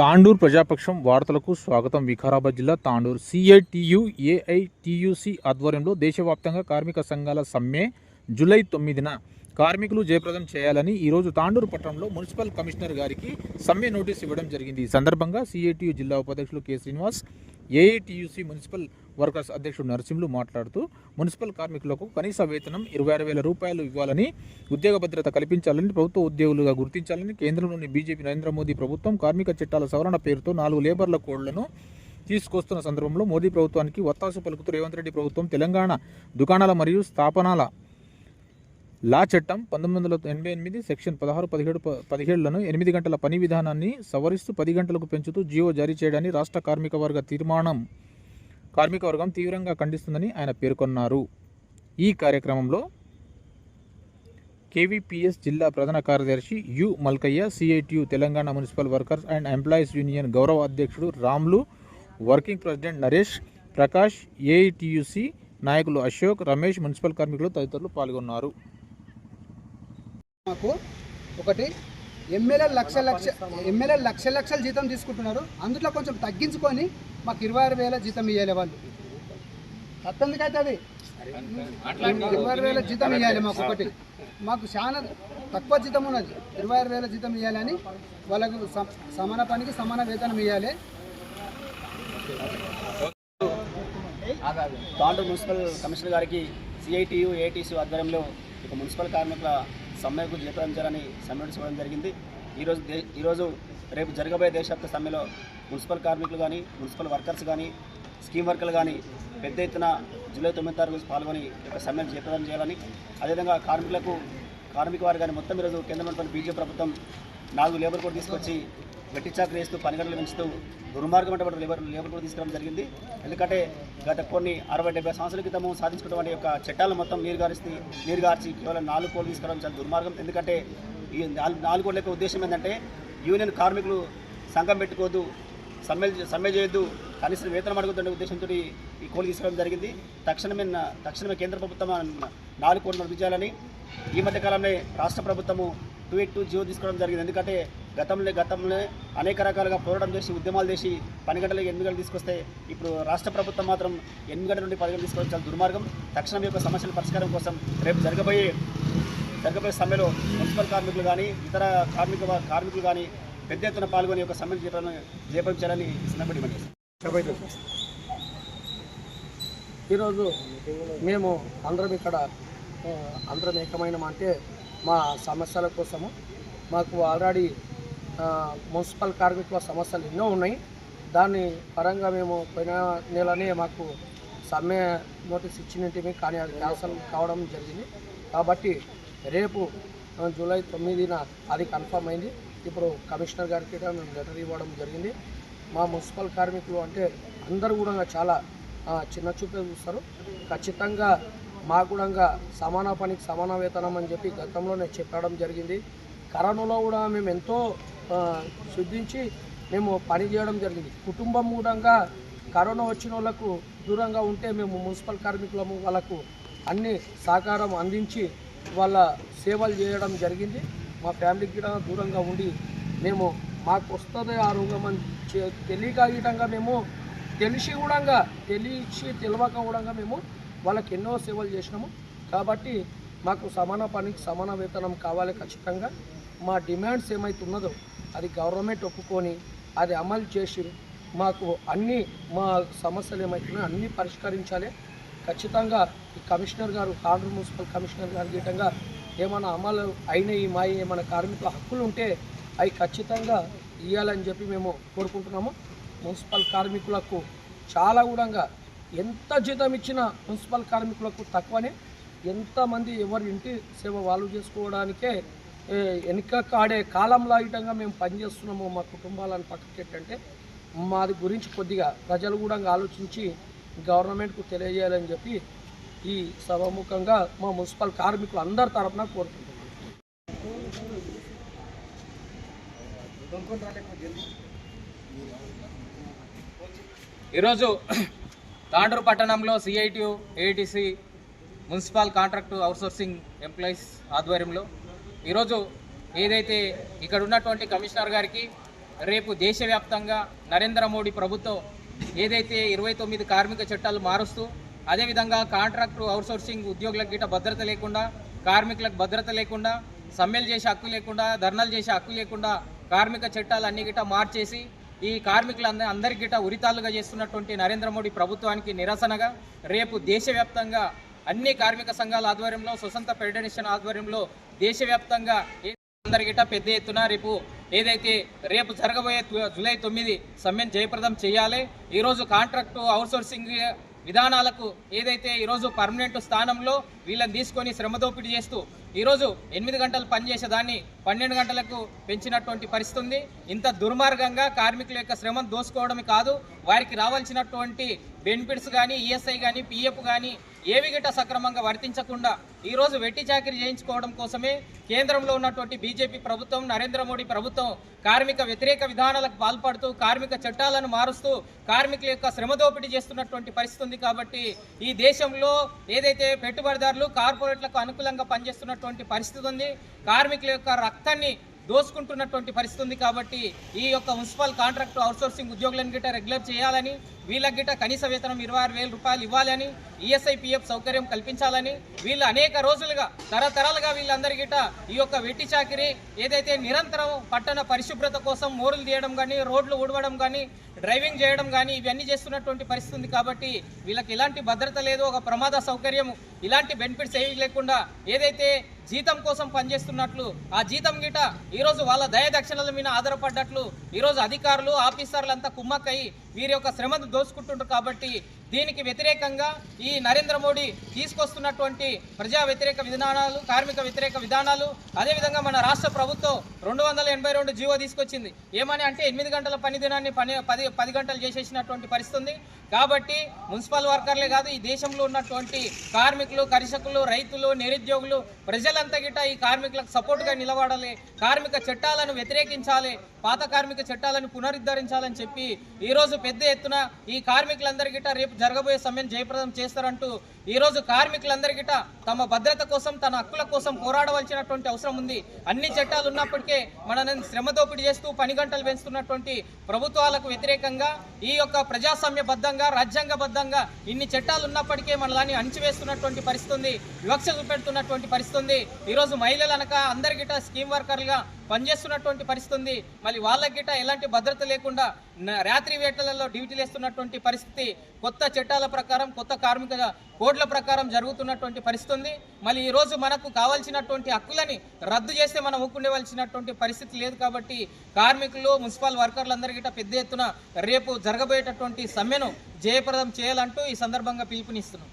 తాండూర్ ప్రజాపక్షం వార్తలకు స్వాగతం. వికారాబాద్ జిల్లా తాండూర్ సిఐటియు ఏఐటియుసి ఆధ్వర్యంలో దేశవ్యాప్తంగా కార్మిక సంఘాల సమ్మె జూలై తొమ్మిదిన. కార్మికులు జయప్రదం చేయాలని ఈరోజు తాండూరు పట్టణంలో మున్సిపల్ కమిషనర్ గారికి సమ్మె నోటీస్ ఇవ్వడం జరిగింది. ఈ సందర్భంగా సిఐటియు జిల్లా ఉపాధ్యక్షులు K Srinivas AITUC municipal workers అధ్యక్షుడు నరసింహులు మాట్లాడుతూ మున్సిపల్ కార్మికులకు కనీస వేతనం ఇరవై ఆరు వేల రూపాయలు ఇవ్వాలని ఉద్యోగ భద్రత కల్పించాలని ప్రభుత్వ ఉద్యోగులుగా గుర్తించాలని కేంద్రంలోని బీజేపీ నరేంద్ర మోదీ ప్రభుత్వం కార్మిక చట్టాల సవరణ పేరుతో నాలుగు లేబర్ల కోడ్లను తీసుకొస్తున్న సందర్భంలో మోదీ ప్రభుత్వానికి ఒత్తాసు పలుకుతూ రేవంత్ రెడ్డి ప్రభుత్వం తెలంగాణ దుకాణాల మరియు స్థాపనాల లా చట్టం పంతొమ్మిది వందల ఎనభై ఎనిమిది సెక్షన్ పదహారు పదిహేడు పదిహేడులను ఎనిమిది గంటల పని విధానాన్ని సవరిస్తూ పది గంటలకు పెంచుతూ జీవో జారీ చేయడాన్ని రాష్ట్ర కార్మిక వర్గ తీర్మానం కార్మిక వర్గం తీవ్రంగా ఖండిస్తుందని ఆయన పేర్కొన్నారు. ఈ కార్యక్రమంలో కేవీపీఎస్ జిల్లా ప్రధాన కార్యదర్శి U Malkayya CITU Telangana municipal workers and employees union గౌరవ అధ్యక్షుడు Ramulu working president Naresh Prakash AITUC నాయకులు అశోక్ రమేష్ మున్సిపల్ కార్మికులు తదితరులు పాల్గొన్నారు. మాకు ఒకటి ఎమ్మెల్యే లక్ష లక్ష ఎమ్మెల్యే లక్ష లక్షల జీతం తీసుకుంటున్నారు. అందులో కొంచెం తగ్గించుకొని మాకు ఇరవై ఆరు వేల జీతం ఇవ్వాలి వాళ్ళు. అత్తందుకైతే అది ఇరవై ఆరు వేల జీతం ఇవ్వాలి మాకు ఒకటి. మాకు చాలా తక్కువ జీతం ఉన్నది. ఇరవై ఆరు వేల జీతం ఇవ్వాలని వాళ్ళకు స- సమాన పనికి సమాన వేతనం ఇవ్వాలి తాండూరు మున్సిపల్ కమిషనర్ గారికి సిఐటియు ఏఐటీసీ ఆధ్వర్యంలో ఇక మున్సిపల్ కార్మికుల సమ్మెకు జీవితాంచాలని చేయాలని జరిగింది. ఈరోజు దే ఈరోజు రేపు జరగబోయే దేశవ్యాప్త సమ్మెలో మున్సిపల్ కార్మికులు కానీ మున్సిపల్ వర్కర్స్ కానీ స్కీమ్ వర్కర్లు కానీ పెద్ద ఎత్తున జూలై తొమ్మిది తారీఖు పాల్గొని ఈ యొక్క సమ్మెను జీవితం చేయాలని అదేవిధంగా కార్మికులకు కార్మిక వారు కానీ మొత్తం ఈరోజు కేంద్రంలో బీజేపీ ప్రభుత్వం నాలుగు లేబర్ కోడ్ తీసుకొచ్చి గట్టి చాకు వేస్తూ పని పెంచుతూ దుర్మార్గమైన లేబర్ లేబర్ కూడా తీసుకురావడం జరిగింది. ఎందుకంటే గత కొన్ని అరవై డెబ్బై సంవత్సరాల క్రితము సాధించుకున్నటువంటి యొక్క చట్టాలు మొత్తం నీరు గారిస్తే నీరు గార్చి కేవలం నాలుగు కోళ్ళు తీసుకురావడం చాలా దుర్మార్గం. ఎందుకంటే ఈ నాలుగు నాలుగు కోడ్ల యొక్క ఉద్దేశం ఏంటంటే యూనియన్ కార్మికులు సంఘం పెట్టుకోవద్దు సమ్మె సమ్మె చేయొద్దు కనీసం వేతనం అడుగుతుండే ఉద్దేశంతో ఈ కోళ్ళు తీసుకురావడం జరిగింది. తక్షణమే తక్షణమే కేంద్ర ప్రభుత్వం నాలుగు కోడ్లు రద్దు ఈ మధ్య కాలంలో రాష్ట్ర ప్రభుత్వము టూ ఎయిట్ టూ జీవో తీసుకోవడం జరిగింది. ఎందుకంటే గతంలో గతంలో అనేక రకాలుగా పోరాటం చేసి ఉద్యమాలు చేసి పని గంటలకు ఎనిమిది గంటలు తీసుకొస్తే ఇప్పుడు రాష్ట్ర ప్రభుత్వం మాత్రం ఎనిమిది గంటల నుండి పది గంటలు తీసుకోవడం చాలా దుర్మార్గం. తక్షణం యొక్క సమస్యల పరిష్కారం కోసం రేపు జరగబోయే జరగబోయే సమ్మెలో మున్సిపల్ కార్మికులు కానీ ఇతర కార్మిక కార్మికులు కానీ పెద్ద ఎత్తున పాల్గొని యొక్క సమ్మెను చేయడానికి జయపరిచాలని సందర్భంగా ఈరోజు మేము అందరం ఇక్కడ అందరం ఏకమైన అంటే మా సమస్యల కోసము మాకు ఆల్రెడీ మున్సిపల్ కార్మికుల సమస్యలు ఎన్నో ఉన్నాయి. దాని పరంగా మేము పోయిన నెలనే మాకు సమ్మె నోటీస్ ఇచ్చినట్టు కానీ అది క్యాన్సల్ కావడం జరిగింది. కాబట్టి రేపు జూలై తొమ్మిదిన అది కన్ఫర్మ్ అయింది. ఇప్పుడు కమిషనర్ గారికి కూడా మేము లెటర్ ఇవ్వడం జరిగింది. మా మున్సిపల్ కార్మికులు అంటే అందరూ కూడా చాలా చిన్న చూపే చూస్తారు. ఖచ్చితంగా మా కూడా సమాన పనికి సమాన వేతనం అని చెప్పి గతంలోనే చెప్పడం జరిగింది. కరోనాలో కూడా మేము ఎంతో శుద్ధించి మేము పని చేయడం జరిగింది. కుటుంబం కూడా కరోనా వచ్చిన వాళ్ళకు దూరంగా ఉంటే మేము మున్సిపల్ కార్మికులము వాళ్ళకు అన్ని సహకారం అందించి వాళ్ళ సేవలు చేయడం జరిగింది. మా ఫ్యామిలీకి కూడా దూరంగా ఉండి మేము మాకు వస్తుంది ఆ రోగం అని చె- తెలియక విధంగా మేము తెలిసి కూడా తెలిసి తెలియక కూడా మేము వాళ్ళకి ఎన్నో సేవలు చేసినాము. కాబట్టి మాకు సమాన పనికి సమాన వేతనం కావాలి ఖచ్చితంగా. మా డిమాండ్స్ ఏమైతున్నదో అది గవర్నమెంట్ ఒప్పుకొని అది అమలు చేసి మాకు అన్ని మా సమస్యలు ఏమైనా అన్నీ పరిష్కరించాలి. ఖచ్చితంగా ఈ కమిషనర్ గారు కాండ్రు మున్సిపల్ కమిషనర్ గారు గీటంగా ఏమైనా అమలు అయినాయి మా ఏమైనా కార్మికుల హక్కులు ఉంటే అవి ఖచ్చితంగా ఇవ్వాలని చెప్పి మేము కోరుకుంటున్నాము. మున్సిపల్ కార్మికులకు చాలా కూడా ఎంత జీతం ఇచ్చినా మున్సిపల్ కార్మికులకు తక్కువనే. ఎంతమంది ఎవరి ఇంటి సేవ వాళ్ళు చేసుకోవడానికే వెనుక కాడే కాలంలో ఇటంగా మేము పనిచేస్తున్నాము మా కుటుంబాలను పక్కకెట్టంటే మాది గురించి కొద్దిగా ప్రజలు కూడా ఆలోచించి గవర్నమెంట్కు తెలియజేయాలని చెప్పి ఈ సభాముఖంగా మా మున్సిపల్ కార్మికులు అందరి తరఫున కోరుకుంటున్నాం. ఈరోజు తాండూరు పట్టణంలో CITU ATC municipal contract outsourcing employees ఆధ్వర్యంలో ఈరోజు ఏదైతే ఇక్కడ ఉన్నటువంటి కమిషనర్ గారికి రేపు దేశవ్యాప్తంగా నరేంద్ర మోడీ ప్రభుత్వం ఏదైతే ఇరవై తొమ్మిది కార్మిక చట్టాలు మారుస్తూ అదేవిధంగా కాంట్రాక్టు అవుట్సోర్సింగ్ ఉద్యోగులకు గిట్ట భద్రత లేకుండా కార్మికులకు భద్రత లేకుండా సమ్మెలు చేసే హక్కు లేకుండా ధర్నాలు చేసే హక్కు లేకుండా కార్మిక చట్టాలు అన్ని గిట్ట మార్చేసి ఈ కార్మికులందరి అందరి గిట్ట ఉరితాలుగా చేస్తున్నటువంటి నరేంద్ర మోడీ ప్రభుత్వానికి నిరసనగా రేపు దేశవ్యాప్తంగా అన్ని కార్మిక సంఘాల ఆధ్వర్యంలో స్వతంత్ర ఫెడరేషన్ ఆధ్వర్యంలో దేశవ్యాప్తంగా ఏ- అందరి గిట్ట పెద్ద ఎత్తున రేపు ఏదైతే రేపు జరగబోయే జూలై తొమ్మిది సమ్మెను జయప్రదం చేయాలి. ఈరోజు కాంట్రాక్టు అవుట్సోర్సింగ్ విధానాలకు ఏదైతే ఈరోజు పర్మనెంట్ స్థానంలో వీళ్ళని తీసుకొని శ్రమ దోపిడీ చేస్తూ ఈరోజు ఎనిమిది గంటలు పనిచేసే దాన్ని పన్నెండు గంటలకు పెంచినటువంటి పరిస్థితి ఉంది. ఇంత దుర్మార్గంగా కార్మికుల యొక్క శ్రమను దోసుకోవడమే కాదు వారికి రావాల్సినటువంటి బెనిఫిట్స్ కానీ ఈఎస్ఐ కానీ పిఎఫ్ కానీ ఏవి గిట్ట సక్రమంగా వర్తించకుండా ఈరోజు వెట్టి చాకరీ చేయించుకోవడం కోసమే కేంద్రంలో ఉన్నటువంటి బీజేపీ ప్రభుత్వం నరేంద్ర మోడీ ప్రభుత్వం కార్మిక వ్యతిరేక విధానాలకు పాల్పడుతూ కార్మిక చట్టాలను మారుస్తూ కార్మికుల యొక్క శ్రమ దోపిడీ చేస్తున్నటువంటి పరిస్థితి ఉంది కాబట్టి ఈ దేశంలో ఏదైతే పెట్టుబడిదారులు కార్పొరేట్లకు అనుకూలంగా పనిచేస్తున్నటువంటి పరిస్థితి ఉంది. కార్మికుల యొక్క రక్తాన్ని దోసుకుంటున్నటువంటి పరిస్థితి ఉంది కాబట్టి ఈ యొక్క మున్సిపల్ కాంట్రాక్టు అవుట్సోర్సింగ్ ఉద్యోగులను గిట్ట రెగ్యులర్ చేయాలని వీళ్ళకి కనీస వేతనం ఇరవై ఆరు వేల రూపాయలు ఇవ్వాలని ఈఎస్ఐపిఎఫ్ సౌకర్యం కల్పించాలని వీళ్ళు అనేక రోజులుగా తరతరాలుగా వీళ్ళందరి గిట ఈ యొక్క వెట్టి చాకిరి ఏదైతే నిరంతరం పట్టణ పరిశుభ్రత కోసం మోరులు తీయడం కానీ రోడ్లు ఊడవడం కానీ డ్రైవింగ్ చేయడం కానీ ఇవన్నీ చేస్తున్నటువంటి పరిస్థితి ఉంది కాబట్టి వీళ్ళకి ఎలాంటి భద్రత లేదు ఒక ప్రమాద సౌకర్యం ఇలాంటి బెనిఫిట్స్ ఏవి లేకుండా ఏదైతే జీతం కోసం పనిచేస్తున్నట్లు ఆ జీతం గిట ఈరోజు వాళ్ళ దయదక్షిణల మీద ఆధారపడ్డట్లు ఈరోజు అధికారులు ఆఫీసర్లంతా కుమ్మక్కయి వీరి యొక్క శ్రమను దోచుకుంటుంటారు కాబట్టి దీనికి వ్యతిరేకంగా ఈ నరేంద్ర మోడీ తీసుకొస్తున్నటువంటి ప్రజా వ్యతిరేక విధానాలు కార్మిక వ్యతిరేక విధానాలు అదేవిధంగా మన రాష్ట్ర ప్రభుత్వం రెండు వందల ఎనభై రెండు జీవో తీసుకొచ్చింది. ఏమని అంటే ఎనిమిది గంటల పని దినాన్ని పని పది పది గంటలు చేసేసినటువంటి పరిస్థితి ఉంది కాబట్టి మున్సిపల్ వర్కర్లే కాదు ఈ దేశంలో ఉన్నటువంటి కార్మికులు కర్షకులు రైతులు నిరుద్యోగులు ప్రజలంతా గిట్ట ఈ కార్మికులకు సపోర్ట్గా నిలబడాలి. కార్మిక చట్టాలను వ్యతిరేకించాలి. పాత కార్మిక చట్టాలను పునరుద్ధరించాలని చెప్పి ఈరోజు పెద్ద ఎత్తున ఈ కార్మికులందరి గిట్ట రేపు జరగబోయే సమ్మెను జయప్రదం చేస్తారంటూ ఈరోజు కార్మికులందరి గిట్ట తమ భద్రత కోసం తన హక్కుల కోసం పోరాడవలసినటువంటి అవసరం ఉంది. అన్ని చట్టాలు ఉన్నప్పటికే మనల్ని శ్రమ దోపిడీ చేస్తూ పని గంటలు పెంచుతున్నటువంటి ప్రభుత్వాలకు వ్యతిరేకంగా ఈ యొక్క ప్రజాస్వామ్యబద్ధంగా రాజ్యాంగబద్ధంగా ఇన్ని చట్టాలు ఉన్నప్పటికీ మనల్ని అణిచివేస్తున్నటువంటి పరిస్థితి ఉంది. వివక్ష చూపెడుతున్నటువంటి పరిస్థితి ఉంది. ఈరోజు మహిళలు అనక అందరి స్కీమ్ వర్కర్లుగా పనిచేస్తున్నటువంటి పరిస్థితి ఉంది. మళ్ళీ వాళ్ళకి గిట్ట ఎలాంటి భద్రత లేకుండా రాత్రి వేటలలో డ్యూటీలు వేస్తున్నటువంటి పరిస్థితి కొత్త చట్టాల ప్రకారం కొత్త కార్మిక కోడ్ల ప్రకారం జరుగుతున్నటువంటి పరిస్థితి ఉంది. మళ్ళీ ఈరోజు మనకు కావాల్సినటువంటి హక్కులని రద్దు చేస్తే మనం ఊకుండవలసినటువంటి పరిస్థితి లేదు కాబట్టి కార్మికులు మున్సిపల్ వర్కర్లందరి గిట్ట పెద్ద ఎత్తున రేపు జరగబోయేటటువంటి సమ్మెను జయప్రదం చేయాలంటూ ఈ సందర్భంగా పిలుపునిస్తున్నాం.